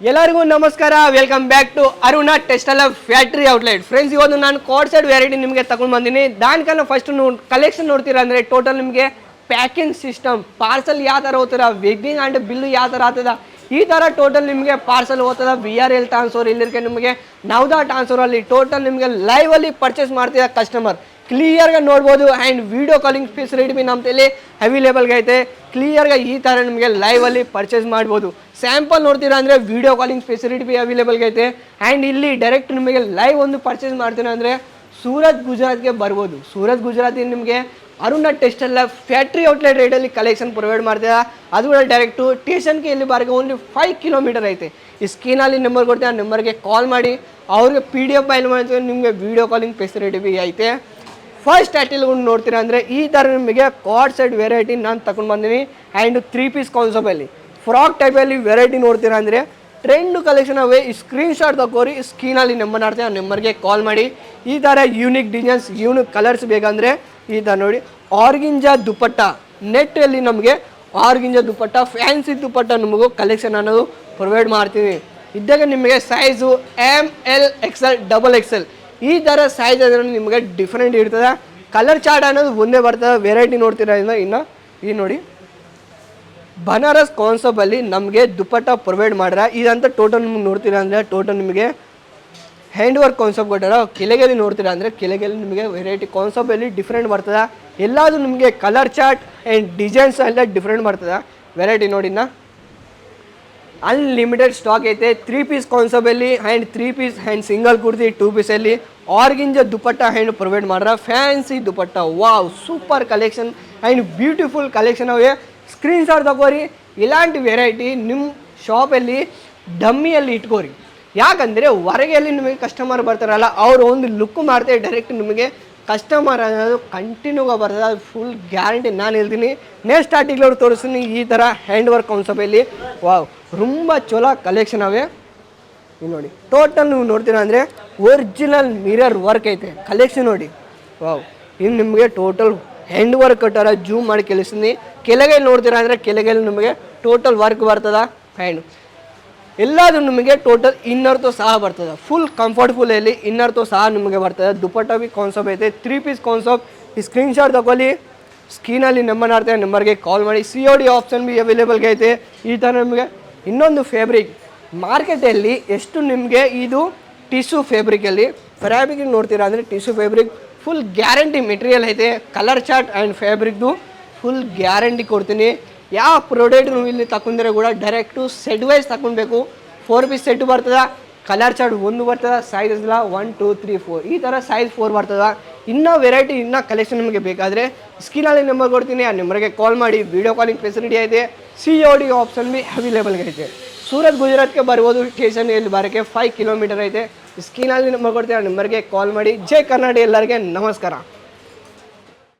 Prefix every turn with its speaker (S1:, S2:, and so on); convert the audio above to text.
S1: ಎಲ್ಲರಿಗೂ ನಮಸ್ಕಾರ. Welcome back to Aruna textile factory outlet friends ಇವತ್ತು ನಾನು ಕೋಡ್ ಸೈಡ್ ವೆರೈಟಿ ನಿಮಗೆ ತಗೊಂಡು ಬಂದಿನಿ. ದಾನಿಕಲ್ಲ ಫಸ್ಟ್ ಕಲೆಕ್ಷನ್ ನೋಡ್ತೀರಾ ಅಂದರೆ ಟೋಟಲ್ ನಿಮಗೆ ಪ್ಯಾಕಿಂಗ್ ಸಿಸ್ಟಮ್ ಪಾರ್ಸಲ್ ಯಾವ ಥರ ಹೋಗ್ತಾರ ವೆಡ್ಡಿಂಗ್ ಆ್ಯಂಡ್ ಬಿಲ್ಲು ಯಾವ ಥರ ಆಗ್ತದ, ಈ ಥರ ಟೋಟಲ್ ನಿಮಗೆ ಪಾರ್ಸಲ್ ಹೋಗ್ತದ ಬಿ ಆರ್ ಎಲ್ ಟ್ರಾನ್ಸ್ಫರ್ ಇಲ್ಲಿರ್ಕೆ ನಿಮಗೆ ನವದಾ ಟ್ರಾನ್ಸ್ಫರ್ ಅಲ್ಲಿ ಟೋಟಲ್ ನಿಮಗೆ ಲೈವಲ್ಲಿ ಪರ್ಚೇಸ್ ಮಾಡ್ತಿದ್ದ ಕಸ್ಟಮರ್ ಕ್ಲಿಯರ್గా ನೋಡ್ಬೋದು ಆ್ಯಂಡ್ ವಿಡಿಯೋ ಕಾಲಿಂಗ್ ಫೆಸಿಲಿಟಿ ಬಿ ನಮ್ಮ ತಲೆ ಅವೈಲೇಬಲ್ಗೆ ಐತೆ. ಕ್ಲಿಯರ್ಗೆ ಈ ಥರ ನಿಮಗೆ ಲೈವಲ್ಲಿ ಪರ್ಚೇಸ್ ಮಾಡ್ಬೋದು. ಸ್ಯಾಂಪಲ್ ನೋಡ್ತೀರಾ ಅಂದರೆ ವಿಡಿಯೋ ಕಾಲಿಂಗ್ ಫೆಸಿಲಿಟಿ ಬಿ ಅವೈಲೇಬಲ್ಗೆ ಐತೆ. ಆ್ಯಂಡ್ ಇಲ್ಲಿ ಡೈರೆಕ್ಟ್ ನಿಮಗೆ ಲೈವ್ ಒಂದು ಪರ್ಚೇಸ್ ಮಾಡ್ತೀರಾ ಅಂದರೆ ಸೂರತ್ ಗುಜರಾತ್ಗೆ ಬರ್ಬೋದು. ಸೂರತ್ ಗುಜರಾತಿನ ನಿಮಗೆ ಅರುಣ ಟೆಸ್ಟಲ್ಲ ಫ್ಯಾಕ್ಟ್ರಿ ಔಟ್ಲೆಟ್ ರೇಟಲ್ಲಿ ಕಲೆಕ್ಷನ್ ಪ್ರೊವೈಡ್ ಮಾಡ್ತೀರಾ. ಅದು ಕೂಡ ಡೈರೆಕ್ಟು ಸ್ಟೇಷನ್ಗೆ ಇಲ್ಲಿ ಬಾರ್ಗೆ ಓನ್ಲಿ ಫೈವ್ ಕಿಲೋಮೀಟರ್ ಐತೆ. ಈ ಸ್ಕ್ರೀನಲ್ಲಿ ನಂಬರ್ ಕೊಡ್ತೀವಿ ಆ ನಂಬರ್ಗೆ ಕಾಲ್ ಮಾಡಿ, ಅವ್ರಿಗೆ ಪಿ ಡಿ ಎಫ್ ಫೈಲ್ ಮಾಡ್ತೀವಿ ನಿಮಗೆ ವಿಡಿಯೋ ಕಾಲಿಂಗ್ ಫೆಸಿಲಿಟಿ ಬಿ ಐತೆ. ಫಸ್ಟ್ ಟೈಟಲ್ ನೋಡ್ತೀರಾ ಅಂದರೆ ಈ ಥರ ನಿಮಗೆ ಕಾರ್ಡ್ ಸೈಡ್ ವೆರೈಟಿ ನಾನು ತಗೊಂಡು ಬಂದೀನಿ ಆ್ಯಂಡ್ ತ್ರೀ ಪೀಸ್ ಕಾನ್ಸೆಪ್ಟಲ್ಲಿ ಫ್ರಾಕ್ ಟೈಪಲ್ಲಿ ವೆರೈಟಿ ನೋಡ್ತೀರಾ ಅಂದರೆ ಟ್ರೆಂಡ್ ಕಲೆಕ್ಷನ್ ಅವೇ ಈ ಸ್ಕ್ರೀನ್ ಶಾಟ್ ತಗೋರಿ ಸ್ಕ್ರೀನಲ್ಲಿ ನಂಬರ್ ಮಾಡ್ತೀವಿ ಆ ನಂಬರ್ಗೆ ಕಾಲ್ ಮಾಡಿ. ಈ ಥರ ಯೂನಿಕ್ ಡಿಸೈನ್ಸ್ ಯೂನಿಕ್ ಕಲರ್ಸ್ ಬೇಕಂದರೆ ಈ ಥರ ನೋಡಿ ಆರ್ಗಿಂಜ ದುಪ್ಪಟ್ಟ ನೆಟ್ಟಲ್ಲಿ ನಮಗೆ ಆರ್ಗಿಂಜ ದುಪ್ಪಟ್ಟ ಫ್ಯಾನ್ಸಿ ದುಪ್ಪಟ್ಟ ನಮಗೂ ಕಲೆಕ್ಷನ್ ಅನ್ನೋದು ಪ್ರೊವೈಡ್ ಮಾಡ್ತೀವಿ ಇದ್ದಾಗ ನಿಮಗೆ size M L XL double XL ಈ ಥರ ಸೈಜ್ ನಿಮಗೆ ಡಿಫ್ರೆಂಟ್ ಇರ್ತದೆ. ಕಲರ್ ಚಾರ್ಟ್ ಅನ್ನೋದು ಒಂದೇ ಬರ್ತದೆ ವೆರೈಟಿ ನೋಡ್ತಿರೋದ್ರಿಂದ ಇನ್ನು ಈ ನೋಡಿ. ಬನಾರಸ್ ಕಾನ್ಸೆಪ್ಟಲ್ಲಿ ನಮಗೆ ದುಪ್ಪಟ್ಟ ಪ್ರೊವೈಡ್ ಮಾಡ್ರೆ. ಇದಂತ ಟೋಟಲ್ ನಿಮ್ಗೆ ನೋಡ್ತೀರಾ ಅಂದರೆ ಟೋಟಲ್ ನಿಮಗೆ ಹ್ಯಾಂಡ್ ವರ್ಕ್ ಕಾನ್ಸೆಪ್ಟ್ ಕೊಟ್ಟಾರ ಕೆಳಗೆಲ್ಲಿ ನೋಡ್ತೀರಾ ಅಂದರೆ ಕೆಳಗೆಲ್ಲಿ ನಿಮಗೆ ವೆರೈಟಿ ಕಾನ್ಸೆಪ್ಟಲ್ಲಿ ಡಿಫ್ರೆಂಟ್ ಬರ್ತದೆ. ಎಲ್ಲಾದರೂ ನಿಮಗೆ ಕಲರ್ ಚಾರ್ಟ್ ಆ್ಯಂಡ್ ಡಿಸೈನ್ಸ್ ಎಲ್ಲ ಡಿಫ್ರೆಂಟ್ ಬರ್ತದೆ. ವೆರೈಟಿ ನೋಡಿನ ಅನ್ಲಿಮಿಟೆಡ್ ಸ್ಟಾಕ್ ಐತೆ. Three piece ಕಾನ್ಸೆಪ್ಟಲ್ಲಿ and three piece and single kurti two ಪೀಸಲ್ಲಿ organza dupatta hand provide ಮಾಡ್ರ. Fancy dupatta wow super collection and beautiful collection away. Screenshot ತಗೋರಿ. ಇಲಾಂಟಿ variety ನಿಮ್ಮ ಶಾಪಲ್ಲಿ ಡಮ್ಮಿಯಲ್ಲಿ ಇಟ್ಕೋರಿ. ಯಾಕಂದರೆ ಹೊರಗೆಲ್ಲಿ ನಿಮಗೆ ಕಸ್ಟಮರ್ ಬರ್ತಾರಲ್ಲ, ಅವರು ಒಂದು ಲುಕ್ ಮಾಡ್ತಾರೆ ಡೈರೆಕ್ಟ್ ನಿಮಗೆ ಕಸ್ಟಮರ್ ಅನ್ನೋದು ಕಂಟಿನ್ಯೂగా ಬರ್ತದೆ. ಅದು ಫುಲ್ ಗ್ಯಾರಂಟಿ ನಾನು ಹೇಳ್ತೀನಿ. ನೆಕ್ಸ್ಟ್ ಸ್ಟಾರ್ಟಿಂಗ್ ಅವ್ರು ತೋರಿಸ್ತೀನಿ. ಈ ಥರ ಹ್ಯಾಂಡ್ ವರ್ಕ್ ಕಾನ್ಸೆಪ್ಟಲ್ಲಿ ವಾವ್ ತುಂಬ ಚಲೋ ಕಲೆಕ್ಷನ್ ಅವೇ. ನೀವು ನೋಡಿ. ಟೋಟಲ್ ನೀವು ನೋಡ್ತೀರಾ ಅಂದರೆ ಒರಿಜಿನಲ್ ಮಿರರ್ ವರ್ಕ್ ಐತೆ. ಕಲೆಕ್ಷನ್ ನೋಡಿ. ವಾವ್ ಇನ್ನು ನಿಮಗೆ ಟೋಟಲ್ ಹ್ಯಾಂಡ್ ವರ್ಕ್ ಥರ ಜೂಮ್ ಮಾಡಿ ಕೇಳಿಸ್ತೀನಿ. ಕೆಳಗೆ ನೋಡ್ತೀರಾ ಅಂದರೆ ಕೆಳಗೆ ನಿಮಗೆ ಟೋಟಲ್ ವರ್ಕ್ ಬರ್ತದ. ಹ್ಯಾಂಡ್ ಎಲ್ಲಾದ್ರೂ ನಿಮಗೆ ಟೋಟಲ್ ಇನ್ನರ್ತು ಸಹ ಬರ್ತದೆ. ಫುಲ್ ಕಂಫರ್ಟ್ಫುಲಲ್ಲಿ ಇನ್ನರ್ತು ಸಹ ನಿಮಗೆ ಬರ್ತದೆ. ದುಪಟ್ಟ ಬಿ ಕಾನ್ಸೆಪ್ಟ್ ಐತೆ. ತ್ರೀ ಪೀಸ್ ಕಾನ್ಸೆಪ್ಟ್ ಈ ಸ್ಕ್ರೀನ್ ಶಾಟ್ ತಗೊಳ್ಳಿ ಸ್ಕ್ರೀನಲ್ಲಿ ನಂಬರ್ ಮಾಡ್ತೇವೆ ನಂಬರ್ಗೆ ಕಾಲ್ ಮಾಡಿ. ಸಿ ಒ ಡಿ ಆಪ್ಷನ್ ಬಿ ಅವೈಲೇಬಲ್ಗೆ ಐತೆ. ಈ ಥರ ನಿಮಗೆ ಇನ್ನೊಂದು ಫ್ಯಾಬ್ರಿಕ್ ಮಾರ್ಕೆಟಲ್ಲಿ ಎಷ್ಟು ನಿಮಗೆ ಇದು ಟಿಶ್ಯೂ ಫ್ಯಾಬ್ರಿಕಲ್ಲಿ ಫ್ಯಾಬ್ರಿಕ್ ನೋಡ್ತೀರಾ ಅಂದರೆ tissue fabric full guarantee material ಐತೆ. ಕಲರ್ ಚಾರ್ಟ್ ಆ್ಯಂಡ್ ಫ್ಯಾಬ್ರಿಕ್ದು ಫುಲ್ ಗ್ಯಾರಂಟಿ ಕೊಡ್ತೀನಿ. ಯಾವ ಪ್ರಾಡಕ್ಟ್ ನೀವು ಇಲ್ಲಿ ತಗೊಂಡ್ರೆ ಕೂಡ ಡೈರೆಕ್ಟು ಸೆಟ್ ವೈಸ್ ತಗೊಳ್ಬೇಕು ಫೋರ್ ಪೀಸ್ ಸೆಟ್ ಬರ್ತದೆ ಕಲರ್ ಚಾರ್ಟ್ ಒಂದು ಬರ್ತದೆ ಸೈಜ್ ಇಲ್ಲ ಒನ್ ಟೂ ತ್ರೀ ಫೋರ್ ಈ ಥರ ಸೈಜ್ ಫೋರ್ ಬರ್ತದೆ. ಇನ್ನೂ ವೆರೈಟಿ ಇನ್ನೂ ಕಲೆಕ್ಷನ್ ನಿಮಗೆ ಬೇಕಾದರೆ ಸ್ಕ್ರೀನಲ್ಲಿ ನಂಬರ್ ಕೊಡ್ತೀನಿ. ಆ ನಂಬರ್ಗೆ ಕಾಲ್ ಮಾಡಿ ವಿಡಿಯೋ ಕಾಲಿಂಗ್ ಫೆಸಿಲಿಟಿ ಐತೆ. ಸಿ ಒ ಡಿ ಆಪ್ಷನ್ ಬಿ ಅವೈಲೇಬಲ್ ಐತೆ. ಸೂರತ್, ಗುಜರಾತ್ಗೆ ಬರ್ಬೋದು. ಸ್ಟೇಷನ್ ಇಲ್ಲಿ ಬರೋಕ್ಕೆ ಫೈವ್ ಕಿಲೋಮೀಟರ್ ಐತೆ. ಸ್ಕ್ರೀನಲ್ಲಿ ನಂಬರ್ ಕೊಡ್ತೀನಿ. ಆ ನಂಬರ್ಗೆ ಕಾಲ್ ಮಾಡಿ. ಜೈ ಕರ್ನಾಟಕ ಎಲ್ಲರಿಗೆ ನಮಸ್ಕಾರ.